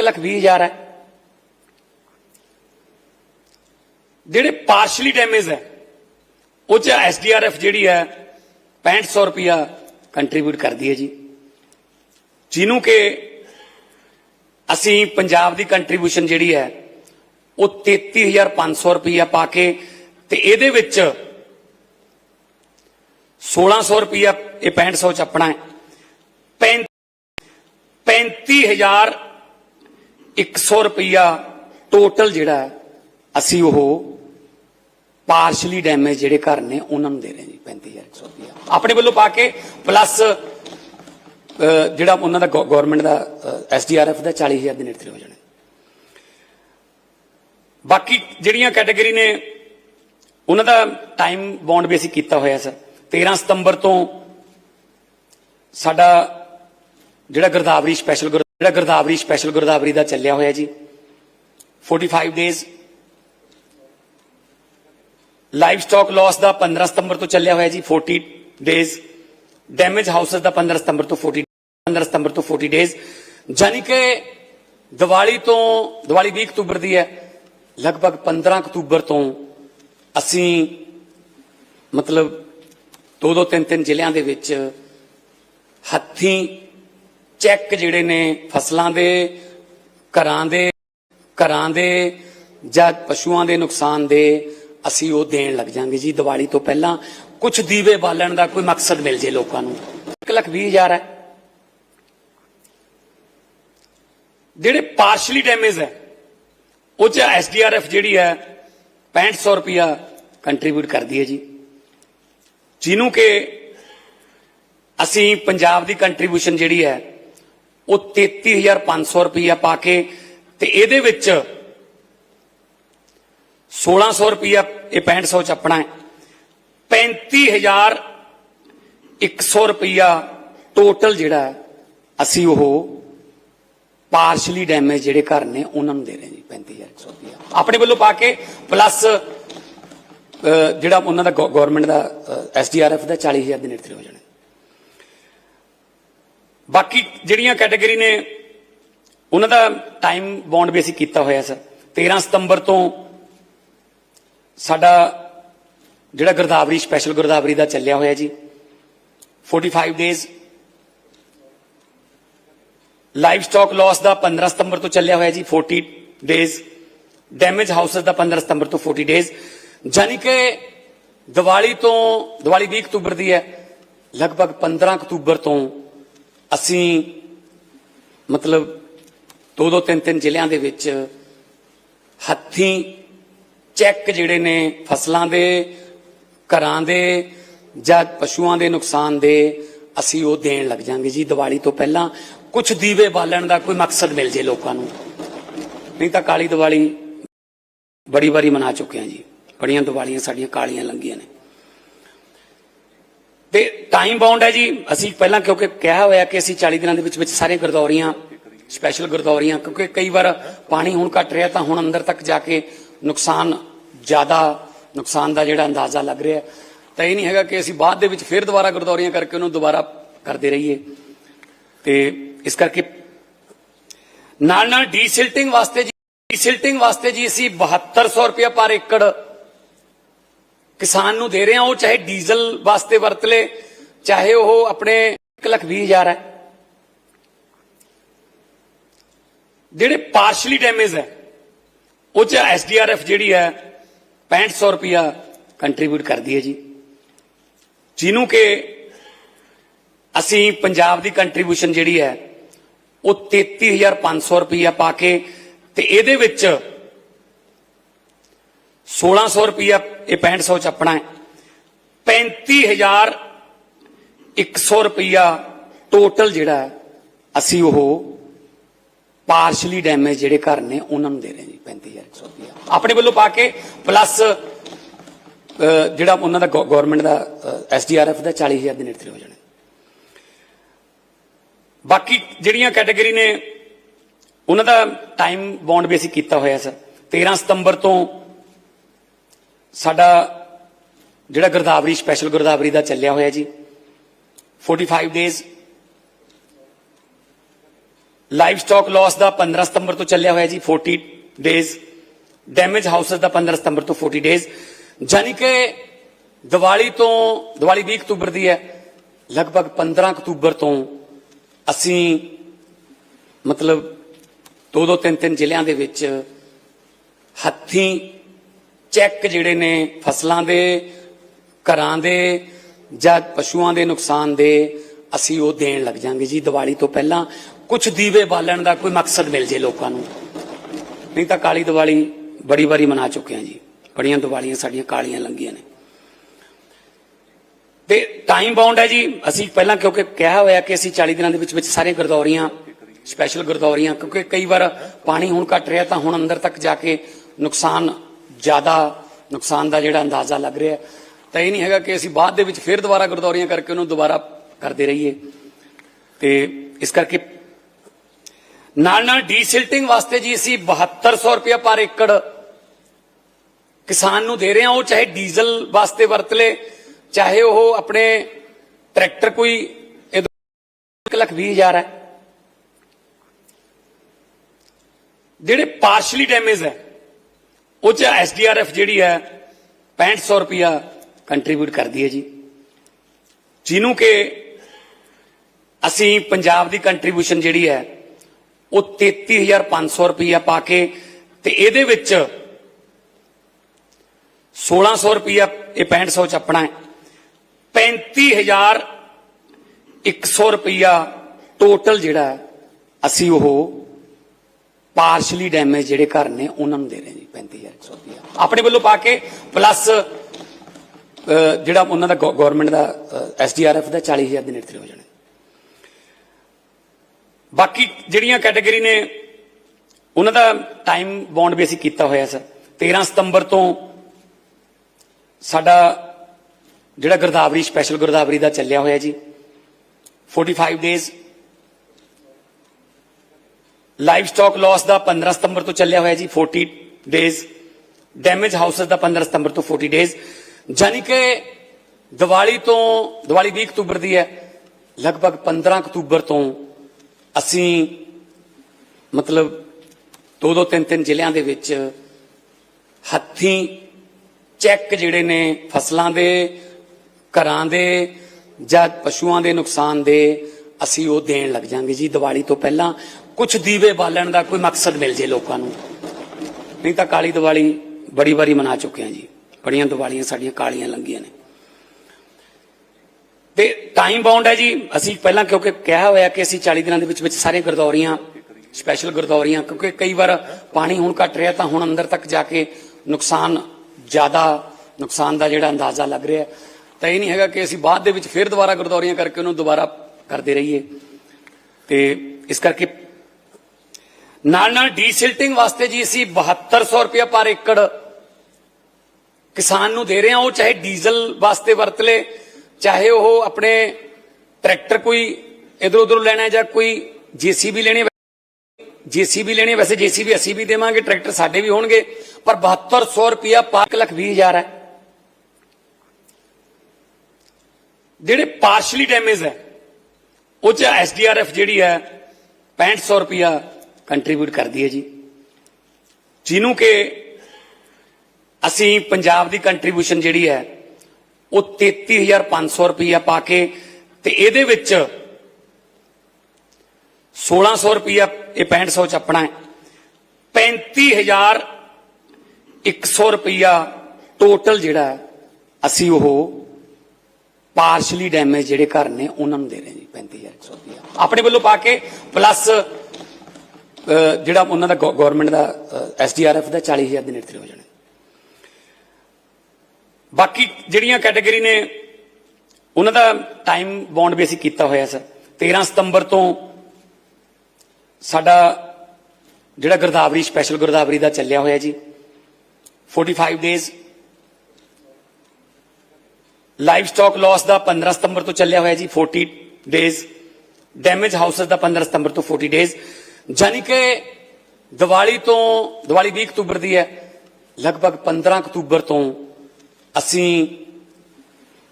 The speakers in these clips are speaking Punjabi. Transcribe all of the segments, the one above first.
1 ਲੱਖ 20 ਹਜ਼ਾਰ ਹੈ। ਜਿਹੜੇ ਪਾਰਸ਼ਲੀ ਡੈਮੇਜ ਹੈ, ਉਹ ਚ ਐਸਡੀਆਰਐਫ ਜਿਹੜੀ ਹੈ 6500 ਰੁਪਿਆ ਕੰਟਰੀਬਿਊਟ ਕਰਦੀ ਹੈ ਜੀ। ਜਿਹਨੂੰ ਕਿ ਅਸੀਂ ਪੰਜਾਬ ਦੀ ਕੰਟਰੀਬਿਊਸ਼ਨ ਜਿਹੜੀ ਹੈ, ਉਹ 33500 ਰੁਪਿਆ ਪਾ ਕੇ ਤੇ ਇਹਦੇ ਵਿੱਚ 1600 ਰੁਪਿਆ ਇਹ 6500 ਚ ਆਪਣਾ ਹੈ। 35100 ਰੁਪਿਆ ਟੋਟਲ ਜਿਹੜਾ ਅਸੀਂ ਉਹ ਪਾਰਸ਼ਲੀ ਡੈਮੇਜ ਜਿਹੜੇ ਘਰ ਨੇ, ਉਹਨਾਂ ਨੂੰ ਦੇ ਰਹੇ ਹਾਂ ਜੀ 35100 ਰੁਪਿਆ ਆਪਣੇ ਵੱਲੋਂ ਪਾ ਕੇ ਪਲੱਸ ਜਿਹੜਾ ਉਹਨਾਂ ਦਾ ਗਵਰਨਮੈਂਟ ਦਾ ਐਸਡੀਆਰਐਫ ਦਾ 40000 ਦੇ ਨੇੜੇ ਹੋ ਜਾਣਾ ਬਾਕੀ ਜਿਹੜੀਆਂ ਕੈਟਾਗਰੀ ਨੇ, ਉਹਨਾਂ ਦਾ ਟਾਈਮ ਬੌਂਡ ਵੀ ਅਸੀਂ ਕੀਤਾ ਹੋਇਆ, ਸਰ। 13 ਸਤੰਬਰ ਤੋਂ ਸਾਡਾ ਜਿਹੜਾ ਗਰਦਾਵਰੀ ਸਪੈਸ਼ਲ ਜਿਹੜਾ ਗਰਦਾਵਰੀ ਸਪੈਸ਼ਲ ਗਰਦਾਵਰੀ ਦਾ ਚੱਲਿਆ ਹੋਇਆ ਜੀ। 45 ਡੇਜ਼ ਲਾਈਵ ਸਟਾਕ ਲਾਸ ਦਾ 15 ਸਤੰਬਰ ਤੋਂ ਚੱਲਿਆ ਹੋਇਆ ਜੀ 40 ਡੇਜ਼ ਡੈਮੇਜ ਹਾਊਸਸ ਦਾ 15 ਸਤੰਬਰ ਤੋਂ 40 15 ਸਤੰਬਰ ਤੋਂ 40 ਡੇਜ਼ ਜਾਨੀ ਕਿ ਦੀਵਾਲੀ ਤੋਂ, ਦੀਵਾਲੀ 20 ਅਕਤੂਬਰ ਦੀ ਹੈ, ਲਗਭਗ 15 ਅਕਤੂਬਰ ਤੋਂ ਅਸੀਂ ਮਤਲਬ ਦੋ ਦੋ ਤਿੰਨ ਤਿੰਨ ਜ਼ਿਲ੍ਹਿਆਂ ਦੇ ਵਿੱਚ ਹੱਥੀਂ ਚੈੱਕ ਜਿਹੜੇ ਨੇ ਫਸਲਾਂ ਦੇ, ਘਰਾਂ ਦੇ ਘਰਾਂ ਦੇ ਜਾਂ ਪਸ਼ੂਆਂ ਦੇ ਨੁਕਸਾਨ ਦੇ ਅਸੀਂ ਉਹ ਦੇਣ ਲੱਗ ਜਾਾਂਗੇ ਜੀ ਦੀਵਾਲੀ ਤੋਂ ਪਹਿਲਾਂ। ਕੁਝ ਦੀਵੇ ਬਾਲਣ ਦਾ ਕੋਈ ਮਕਸਦ ਮਿਲ ਜੇ ਲੋਕਾਂ ਨੂੰ। 1 ਲੱਖ 20 ਹਜ਼ਾਰ ਹੈ। ਜਿਹੜੇ ਪਾਰਸ਼ਲੀ ਡੈਮੇਜ ਹੈ, ਉਹ ਚ ਐਸਡੀਆਰਐਫ ਜਿਹੜੀ ਹੈ 6500 ਰੁਪਿਆ ਕੰਟਰੀਬਿਊਟ ਕਰਦੀ ਹੈ ਜੀ। ਜਿਹਨੂੰ ਕਿ ਅਸੀਂ ਪੰਜਾਬ ਦੀ ਕੰਟਰੀਬਿਊਸ਼ਨ ਜਿਹੜੀ ਹੈ ਉਹ 33500 ਰੁਪਿਆ ਪਾ ਕੇ ਤੇ ਇਹਦੇ ਵਿੱਚ 1600 ਰੁਪਿਆ ਇਹ 6500 ਚ ਆਪਣਾ ਹੈ। 35100 ਰੁਪਿਆ ਟੋਟਲ ਜਿਹੜਾ ਅਸੀਂ ਉਹ ਪਾਰਸ਼ਲੀ ਡੈਮੇਜ ਜਿਹੜੇ ਘਰ ਨੇ, ਉਹਨਾਂ ਨੂੰ ਦੇ ਰਹੇ ਹਾਂ ਜੀ 35100 ਰੁਪਿਆ ਆਪਣੇ ਵੱਲੋਂ ਪਾ ਕੇ ਪਲੱਸ ਜਿਹੜਾ ਉਹਨਾਂ ਦਾ ਗਵਰਨਮੈਂਟ ਦਾ ਐਸਡੀਆਰਐਫ ਦਾ 40000 ਦੇ ਨੇੜੇ ਹੋ ਜਾਣਾ। ਬਾਕੀ ਜਿਹੜੀਆਂ ਕੈਟਾਗਰੀ ਨੇ, ਉਹਨਾਂ ਦਾ ਟਾਈਮ ਬੌਂਡ ਵੀ ਅਸੀਂ ਕੀਤਾ ਹੋਇਆ ਸਰ 13 ਸਤੰਬਰ ਤੋਂ ਸਾਡਾ ਜਿਹੜਾ ਗਰਦਾਵਰੀ ਸਪੈਸ਼ਲ ਗਰਦਾਵਰੀ ਦਾ ਚੱਲਿਆ ਹੋਇਆ ਜੀ। 45 ਡੇਜ਼ ਲਾਈਵ ਸਟਾਕ ਲਾਸ ਦਾ 15 ਸਤੰਬਰ ਤੋਂ ਚੱਲਿਆ ਹੋਇਆ ਜੀ 40 ਡੇਜ਼ ਡੈਮੇਜ ਹਾਊਸਸ ਦਾ 15 ਸਤੰਬਰ ਤੋਂ 40 ਡੇਜ਼ ਜਾਨੀ ਕਿ ਦੀਵਾਲੀ ਤੋਂ, ਦੀਵਾਲੀ 20 ਅਕਤੂਬਰ ਦੀ ਹੈ, ਲਗਭਗ 15 ਅਕਤੂਬਰ ਤੋਂ ਅਸੀਂ ਮਤਲਬ ਦੋ ਦੋ ਤਿੰਨ ਤਿੰਨ ਜ਼ਿਲ੍ਹਿਆਂ ਦੇ ਵਿੱਚ ਹੱਥੀਂ ਚੈੱਕ ਜਿਹੜੇ ਨੇ ਫਸਲਾਂ ਦੇ, ਘਰਾਂ ਦੇ ਜਾਂ ਪਸ਼ੂਆਂ ਦੇ ਨੁਕਸਾਨ ਦੇ ਅਸੀਂ ਉਹ ਦੇਣ ਲੱਗ ਜਾਾਂਗੇ ਜੀ ਦੀਵਾਲੀ ਤੋਂ ਪਹਿਲਾਂ। ਕੁਝ ਦੀਵੇ ਬਾਲਣ ਦਾ ਕੋਈ ਮਕਸਦ ਮਿਲ ਜੇ ਲੋਕਾਂ ਨੂੰ। ਨਹੀਂ ਤਾਂ ਕਾਲੀ ਦੀਵਾਲੀ ਬੜੀ ਵਾਰੀ ਮਨਾ ਚੁੱਕੇ ਹਾਂ ਜੀ। ਬੜੀਆਂ ਦੀਵਾਲੀਆਂ ਸਾਡੀਆਂ ਕਾਲੀਆਂ ਲੰਗੀਆਂ ਨੇ। ਤੇ ਟਾਈਮ ਬਾਉਂਡ ਹੈ ਜੀ। ਅਸੀਂ ਪਹਿਲਾਂ ਕਿਉਂਕਿ ਕਿਹਾ ਹੋਇਆ ਕਿ ਅਸੀਂ 40 ਦਿਨਾਂ ਦੇ ਵਿੱਚ ਵਿੱਚ ਸਾਰੇ ਗੁਰਦੌਰੀਆਂ ਸਪੈਸ਼ਲ ਗੁਰਦੌਰੀਆਂ, ਕਿਉਂਕਿ ਕਈ ਵਾਰ ਪਾਣੀ ਹੁਣ ਘਟ ਰਿਹਾ ਤਾਂ ਹੁਣ ਅੰਦਰ ਤੱਕ ਜਾ ਕੇ ਨੁਕਸਾਨ ਜ਼ਿਆਦਾ, ਨੁਕਸਾਨ ਦਾ ਜਿਹੜਾ ਅੰਦਾਜ਼ਾ ਲੱਗ ਰਿਹਾ। ਤਾਂ ਇਹ ਨਹੀਂ ਹੈਗਾ ਕਿ ਅਸੀਂ ਬਾਅਦ ਦੇ ਵਿੱਚ ਫਿਰ ਦੁਬਾਰਾ ਗੁਰਦੌਰੀਆਂ ਕਰਕੇ ਉਹਨੂੰ ਦੁਬਾਰਾ ਕਰਦੇ ਰਹੀਏ। ਤੇ ਇਸ ਕਰਕੇ ਨਾਲ ਨਾਲ ਡੀਸਿਲਟਿੰਗ ਵਾਸਤੇ ਜੀ ਡੀਸਿਲਟਿੰਗ ਵਾਸਤੇ ਜੀ ਅਸੀਂ 7200 ਰੁਪਏ ਪਰ ਏਕੜ ਕਿਸਾਨ ਨੂੰ ਦੇ ਰਹੇ ਹਾਂ, ਉਹ ਚਾਹੇ ਡੀਜ਼ਲ ਵਾਸਤੇ ਵਰਤ ਲੇ, ਚਾਹੇ ਉਹ ਆਪਣੇ 1 ਲੱਖ 20 ਹਜ਼ਾਰ ਹੈ। ਜਿਹੜੇ ਪਾਰਸ਼ਲੀ ਡੈਮੇਜ ਹੈ, ਉਹ ਚ ਐਸਡੀਆਰਐਫ ਜਿਹੜੀ ਹੈ 6500 ਰੁਪਿਆ ਕੰਟਰੀਬਿਊਟ ਕਰਦੀ ਹੈ ਜੀ। ਜਿਹਨੂੰ ਕਿ ਅਸੀਂ ਪੰਜਾਬ ਦੀ ਕੰਟਰੀਬਿਊਸ਼ਨ ਜਿਹੜੀ ਹੈ, ਉਹ 33500 ਰੁਪਿਆ ਪਾ ਕੇ ਤੇ ਇਹਦੇ ਵਿੱਚ 1600 ਰੁਪਿਆ ਇਹ 6500 ਚ ਆਪਣਾ ਹੈ। 35100 ਰੁਪਿਆ ਟੋਟਲ ਜਿਹੜਾ ਅਸੀਂ ਉਹ ਪਾਰਸ਼ਲੀ ਡੈਮੇਜ ਜਿਹੜੇ ਘਰ ਨੇ, ਉਹਨਾਂ ਨੂੰ ਦੇ ਰਹੇ ਹਾਂ ਜੀ 35100 ਰੁਪਿਆ ਆਪਣੇ ਵੱਲੋਂ ਪਾ ਕੇ ਪਲੱਸ ਜਿਹੜਾ ਉਹਨਾਂ ਦਾ ਗਵਰਨਮੈਂਟ ਦਾ ਐਸਡੀਆਰਐਫ ਦਾ 40000 ਦੇ ਨੇੜੇ ਹੋ ਜਾਣਾ ਬਾਕੀ ਜਿਹੜੀਆਂ ਕੈਟਾਗਰੀ ਨੇ, ਉਹਨਾਂ ਦਾ ਟਾਈਮ ਬੌਂਡ ਵੀ ਅਸੀਂ ਕੀਤਾ ਹੋਇਆ, ਸਰ। 13 ਸਤੰਬਰ ਤੋਂ ਸਾਡਾ ਜਿਹੜਾ ਗਰਦਾਵਰੀ ਸਪੈਸ਼ਲ ਗਰਦਾਵਰੀ ਦਾ ਚੱਲਿਆ ਹੋਇਆ ਜੀ 45 ਡੇਜ਼ ਲਾਈਵ ਸਟਾਕ ਲਾਸ ਦਾ 15 ਸਤੰਬਰ ਤੋਂ ਚੱਲਿਆ ਹੋਇਆ ਜੀ 40 ਡੇਜ਼ ਡੈਮੇਜ ਹਾਊਸਸ ਦਾ 15 ਸਤੰਬਰ ਤੋਂ 40 ਡੇਜ਼ ਜਾਨੀ ਕਿ ਦੀਵਾਲੀ ਤੋਂ, ਦੀਵਾਲੀ 20 ਅਕਤੂਬਰ ਦੀ ਹੈ, ਲਗਭਗ 15 ਅਕਤੂਬਰ ਤੋਂ ਅਸੀਂ ਮਤਲਬ ਦੋ ਦੋ ਤਿੰਨ ਤਿੰਨ ਜ਼ਿਲ੍ਹਿਆਂ ਦੇ ਵਿੱਚ ਹੱਥੀਂ ਚੈੱਕ ਜਿਹੜੇ ਨੇ ਫਸਲਾਂ ਦੇ, ਘਰਾਂ ਦੇ ਜਾਂ ਪਸ਼ੂਆਂ ਦੇ ਨੁਕਸਾਨ ਦੇ ਅਸੀਂ ਉਹ ਦੇਣ ਲੱਗ ਜਾਾਂਗੇ ਜੀ ਦੀਵਾਲੀ ਤੋਂ ਪਹਿਲਾਂ। ਕੁਝ ਦੀਵੇ ਬਾਲਣ ਦਾ ਕੋਈ ਮਕਸਦ ਮਿਲ ਜੇ ਲੋਕਾਂ ਨੂੰ। ਨਹੀਂ ਤਾਂ ਕਾਲੀ ਦੀਵਾਲੀ ਬੜੀ ਵਾਰੀ ਮਨਾ ਚੁੱਕੇ ਹਾਂ ਜੀ। ਬੜੀਆਂ ਦੀਵਾਲੀਆਂ ਸਾਡੀਆਂ ਕਾਲੀਆਂ ਲੰਗੀਆਂ ਨੇ। ਤੇ ਟਾਈਮ ਬਾਉਂਡ ਹੈ ਜੀ। ਅਸੀਂ ਪਹਿਲਾਂ ਕਿਉਂਕਿ ਕਿਹਾ ਹੋਇਆ ਕਿ ਅਸੀਂ 40 ਦਿਨਾਂ ਦੇ ਵਿੱਚ ਵਿੱਚ ਸਾਰੇ ਗੁਰਦੌਰੀਆਂ ਸਪੈਸ਼ਲ ਗੁਰਦੌਰੀਆਂ, ਕਿਉਂਕਿ ਕਈ ਵਾਰ ਪਾਣੀ ਹੁਣ ਘਟ ਰਿਹਾ ਤਾਂ ਹੁਣ ਅੰਦਰ ਤੱਕ ਜਾ ਕੇ ਨੁਕਸਾਨ ਜ਼ਿਆਦਾ ਨੁਕਸਾਨ ਦਾ ਜਿਹੜਾ ਅੰਦਾਜ਼ਾ ਲੱਗ ਰਿਹਾ ਤਾਂ ਇਹ ਨਹੀਂ ਹੈਗਾ ਕਿ ਅਸੀਂ ਬਾਅਦ ਦੇ ਵਿੱਚ ਫਿਰ ਦੁਬਾਰਾ ਗੁਰਦੌਰੀਆਂ ਕਰਕੇ ਉਹਨੂੰ ਦੁਬਾਰਾ ਕਰਦੇ ਰਹੀਏ। ਤੇ ਇਸ ਕਰਕੇ ਨਾਲ ਨਾਲ ਡੀਸਿਲਟਿੰਗ ਵਾਸਤੇ ਜੀ ਅਸੀਂ 7200 ਰੁਪਇਆ ਪਰ ਏਕੜ ਕਿਸਾਨ ਨੂੰ ਦੇ ਰਹੇ ਹਾਂ। ਉਹ ਚਾਹੇ ਡੀਜ਼ਲ ਵਾਸਤੇ ਵਰਤ ਲੇ, ਚਾਹੇ ਉਹ ਆਪਣੇ ਟਰੈਕਟਰ ਕੋਈ 1 ਲੱਖ 20 ਹਜ਼ਾਰ ਹੈ। ਜਿਹੜੇ ਪਾਰਸ਼ਲੀ ਡੈਮੇਜ ਹੈ। ਉਹ ਚ ਐਸਡੀਆਰਐਫ ਜਿਹੜੀ ਹੈ 6500 ਰੁਪਇਆ ਕੰਟਰੀਬਿਊਟ ਕਰਦੀ ਹੈ ਜੀ। ਜਿਹਨੂੰ ਕਿ ਅਸੀਂ ਪੰਜਾਬ ਦੀ ਕੰਟਰੀਬਿਊਸ਼ਨ ਜਿਹੜੀ ਹੈ, ਉਹ 33500 ਰੁਪਇਆ ਪਾ ਕੇ ਤੇ ਇਹਦੇ ਵਿੱਚ 1600 ਰੁਪਇਆ ਇਹ 6500 ਚ ਆਪਣਾ ਹੈ। 35100 ਰੁਪਇਆ ਟੋਟਲ ਜਿਹੜਾ ਅਸੀਂ ਉਹ ਪਾਰਸ਼ਲੀ ਡੈਮੇਜ ਜਿਹੜੇ ਘਰ ਨੇ, ਉਹਨਾਂ ਨੂੰ ਦੇ ਰਹੇ ਜੀ 35100 ਰੁਪਇਆ ਆਪਣੇ ਵੱਲੋਂ ਪਾ ਕੇ ਪਲੱਸ ਜਿਹੜਾ ਉਹਨਾਂ ਦਾ ਗਵਰਨਮੈਂਟ ਦਾ ਐਸਡੀਆਰਐਫ ਦਾ 40000 ਦੇ ਨੇੜੇ ਹੋ ਜਾਣੇ। ਬਾਕੀ ਜਿਹੜੀਆਂ ਕੈਟਾਗਰੀ ਨੇ, ਉਹਨਾਂ ਦਾ ਟਾਈਮ ਬੌਂਡ ਵੀ ਅਸੀਂ ਕੀਤਾ ਹੋਇਆ ਸਰ 13 ਸਤੰਬਰ ਤੋਂ ਸਾਡਾ ਜਿਹੜਾ ਗਰਦਾਵਰੀ ਸਪੈਸ਼ਲ ਗਰਦਾਵਰੀ ਦਾ ਚੱਲਿਆ ਹੋਇਆ ਜੀ 45 ਡੇਜ਼ ਲਾਈਵ ਸਟਾਕ ਲਾਸ ਦਾ 15 ਸਤੰਬਰ ਤੋਂ ਚੱਲਿਆ ਹੋਇਆ ਜੀ 40 ਡੇਜ਼ ਡੈਮੇਜ ਹਾਊਸਸ ਦਾ 15 ਸਤੰਬਰ ਤੋਂ 40 ਡੇਜ਼ ਜਾਨੀ ਕਿ ਦੀਵਾਲੀ ਤੋਂ, ਦੀਵਾਲੀ 20 ਅਕਤੂਬਰ ਦੀ ਹੈ। ਲਗਭਗ 15 ਅਕਤੂਬਰ ਤੋਂ ਅਸੀਂ ਮਤਲਬ ਦੋ ਦੋ ਤਿੰਨ ਤਿੰਨ ਜ਼ਿਲ੍ਹਿਆਂ ਦੇ ਵਿੱਚ ਹੱਥੀਂ ਚੈੱਕ ਜਿਹੜੇ ਨੇ ਫਸਲਾਂ ਦੇ, ਘਰਾਂ ਦੇ ਜਾਂ ਪਸ਼ੂਆਂ ਦੇ ਨੁਕਸਾਨ ਦੇ ਅਸੀਂ ਉਹ ਦੇਣ ਲੱਗ ਜਾਾਂਗੇ ਜੀ ਦੀਵਾਲੀ ਤੋਂ ਪਹਿਲਾਂ। ਕੁਝ ਦੀਵੇ ਬਾਲਣ ਦਾ ਕੋਈ ਮਕਸਦ ਮਿਲ ਜੇ ਲੋਕਾਂ ਨੂੰ। ਨਹੀਂ ਤਾਂ ਕਾਲੀ ਦੀਵਾਲੀ ਬੜੀ ਵਾਰੀ ਮਨਾ ਚੁੱਕੇ ਹਾਂ ਜੀ। ਬੜੀਆਂ ਦੀਵਾਲੀਆਂ ਸਾਡੀਆਂ ਕਾਲੀਆਂ ਲੰਗੀਆਂ ਨੇ। ਤੇ ਟਾਈਮ ਬਾਉਂਡ ਹੈ ਜੀ। ਅਸੀਂ ਪਹਿਲਾਂ ਕਿਉਂਕਿ ਕਿਹਾ ਹੋਇਆ ਕਿ ਅਸੀਂ 40 ਦਿਨਾਂ ਦੇ ਵਿੱਚ ਵਿੱਚ ਸਾਰੇ ਗੁਰਦੌਰੀਆਂ ਸਪੈਸ਼ਲ ਗੁਰਦੌਰੀਆਂ, ਕਿਉਂਕਿ ਕਈ ਵਾਰ ਪਾਣੀ ਹੁਣ ਘਟ ਰਿਹਾ ਤਾਂ ਹੁਣ ਅੰਦਰ ਤੱਕ ਜਾ ਕੇ ਨੁਕਸਾਨ ਜ਼ਿਆਦਾ, ਨੁਕਸਾਨ ਦਾ ਜਿਹੜਾ ਅੰਦਾਜ਼ਾ ਲੱਗ ਰਿਹਾ। ਤਾਂ ਇਹ ਨਹੀਂ ਹੈਗਾ ਕਿ ਅਸੀਂ ਬਾਅਦ ਦੇ ਵਿੱਚ ਫਿਰ ਦੁਬਾਰਾ ਗੁਰਦੌਰੀਆਂ ਕਰਕੇ ਉਹਨੂੰ ਦੁਬਾਰਾ ਕਰਦੇ ਰਹੀਏ। ਤੇ ਇਸ ਕਰਕੇ ਨਾਲ ਨਾਲ ਡੀਸਿਲਟਿੰਗ ਵਾਸਤੇ ਜੀ ਅਸੀਂ 7200 ਰੁਪਇਆ ਪਰ ਏਕੜ ਕਿਸਾਨ ਨੂੰ ਦੇ ਰਹੇ ਹਾਂ। ਉਹ ਚਾਹੇ ਡੀਜ਼ਲ ਵਾਸਤੇ ਵਰਤ ਲੇ ਚਾਹੇ ਉਹ ਆਪਣੇ ਟਰੈਕਟਰ ਕੋਈ ਇਧਰ ਉਧਰ ਲੈਣਾ ਜਾਂ ਕੋਈ ਜੀਸੀਬੀ ਲੈਣੀ ਹੈ ਜੀਸੀਬੀ ਲੈਣੀ ਹੈ, ਵੈਸੇ ਜੀਸੀਬੀ ਅਸੀਂ ਵੀ ਦੇਵਾਂਗੇ ਟਰੈਕਟਰ ਸਾਡੇ ਵੀ ਹੋਣਗੇ ਪਰ 7200 ਰੁਪਇਆ ਪਰ ਲੱਖ 20 ਹਜ਼ਾਰ ਹੈ। ਜਿਹੜੇ ਪਾਰਸ਼ਲੀ ਡੈਮੇਜ ਹੈ ਉਹ ਚ ਐਸਡੀਆਰਐਫ ਜਿਹੜੀ ਹੈ 6500 ਰੁਪਇਆ ਕੰਟਰੀਬਿਊਟ ਕਰਦੀ ਹੈ ਜੀ। ਜਿਹਨੂੰ ਕਿ ਅਸੀਂ ਪੰਜਾਬ ਦੀ ਕੰਟਰੀਬਿਊਸ਼ਨ ਜਿਹੜੀ ਹੈ, ਉਹ 33500 ਰੁਪਇਆ ਪਾ ਕੇ ਤੇ ਇਹਦੇ ਵਿੱਚ 1600 ਰੁਪਇਆ ਇਹ 6500 ਚ ਆਪਣਾ ਹੈ। 35100 ਰੁਪਇਆ ਟੋਟਲ ਜਿਹੜਾ ਅਸੀਂ ਉਹ ਪਾਰਸ਼ਲੀ ਡੈਮੇਜ ਜਿਹੜੇ ਘਰ ਨੇ, ਉਹਨਾਂ ਨੂੰ ਦੇ ਰਹੇ ਜੀ 35100 ਰੁਪਇਆ ਆਪਣੇ ਵੱਲੋਂ ਪਾ ਕੇ ਪਲੱਸ ਜਿਹੜਾ ਉਹਨਾਂ ਦਾ ਗਵਰਨਮੈਂਟ ਦਾ ਐਸਡੀਆਰਐਫ ਦਾ 40000 ਦੇ ਨੇੜੇ ਹੋ ਜਾਣਾ। ਬਾਕੀ ਜਿਹੜੀਆਂ ਕੈਟਾਗਰੀ ਨੇ, ਉਹਨਾਂ ਦਾ ਟਾਈਮ ਬੌਂਡ ਵੀ ਅਸੀਂ ਕੀਤਾ ਹੋਇਆ, ਸਰ। 13 ਸਤੰਬਰ ਤੋਂ ਸਾਡਾ ਜਿਹੜਾ ਗਰਦਾਵਰੀ ਸਪੈਸ਼ਲ ਗਰਦਾਵਰੀ ਦਾ ਚੱਲਿਆ ਹੋਇਆ ਜੀ। 45 ਡੇਜ਼ ਲਾਈਵ ਸਟਾਕ ਲਾਸ ਦਾ 15 ਸਤੰਬਰ ਤੋਂ ਚੱਲਿਆ ਹੋਇਆ ਜੀ 40 ਡੇਜ਼ ਡੈਮੇਜ ਹਾਊਸਸ ਦਾ 15 ਸਤੰਬਰ ਤੋਂ 40 ਡੇਜ਼ ਜਾਨੀ ਕਿ ਦੀਵਾਲੀ ਤੋਂ, ਦੀਵਾਲੀ 20 ਅਕਤੂਬਰ ਦੀ ਹੈ, ਲਗਭਗ 15 ਅਕਤੂਬਰ ਤੋਂ ਅਸੀਂ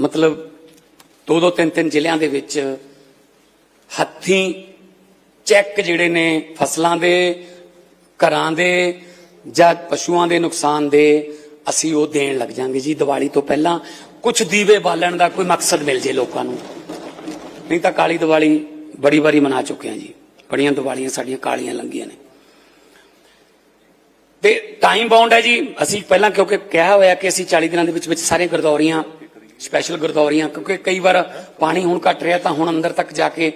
ਮਤਲਬ ਦੋ ਦੋ ਤਿੰਨ ਤਿੰਨ ਜ਼ਿਲ੍ਹਿਆਂ ਦੇ ਵਿੱਚ ਹੱਥੀਂ ਚੈੱਕ ਜਿਹੜੇ ਨੇ ਫਸਲਾਂ ਦੇ, ਘਰਾਂ ਦੇ ਜਾਂ ਪਸ਼ੂਆਂ ਦੇ ਨੁਕਸਾਨ ਦੇ ਅਸੀਂ ਉਹ ਦੇਣ ਲੱਗ ਜਾਾਂਗੇ ਜੀ ਦੀਵਾਲੀ ਤੋਂ ਪਹਿਲਾਂ। ਕੁਝ ਦੀਵੇ ਬਾਲਣ ਦਾ ਕੋਈ ਮਕਸਦ ਮਿਲ ਜੇ ਲੋਕਾਂ ਨੂੰ। ਨਹੀਂ ਤਾਂ ਕਾਲੀ ਦੀਵਾਲੀ ਬੜੀ ਵਾਰੀ ਮਨਾ ਚੁੱਕੇ ਹਾਂ ਜੀ। ਬੜੀਆਂ ਦੀਵਾਲੀਆਂ ਸਾਡੀਆਂ ਕਾਲੀਆਂ ਲੰਗੀਆਂ ਨੇ। ਤੇ ਟਾਈਮ ਬਾਉਂਡ ਹੈ ਜੀ, ਅਸੀਂ ਪਹਿਲਾਂ ਕਿਉਂਕਿ ਕਿਹਾ ਹੋਇਆ ਕਿ ਅਸੀਂ 40 ਦਿਨਾਂ ਦੇ ਵਿੱਚ ਵਿੱਚ ਸਾਰੇ ਗਰਦੌਰੀਆਂ ਸਪੈਸ਼ਲ ਗਰਦੌਰੀਆਂ, ਕਿਉਂਕਿ ਕਈ ਵਾਰ ਪਾਣੀ ਹੁਣ ਘਟ ਰਿਹਾ ਤਾਂ ਹੁਣ ਅੰਦਰ ਤੱਕ ਜਾ ਕੇ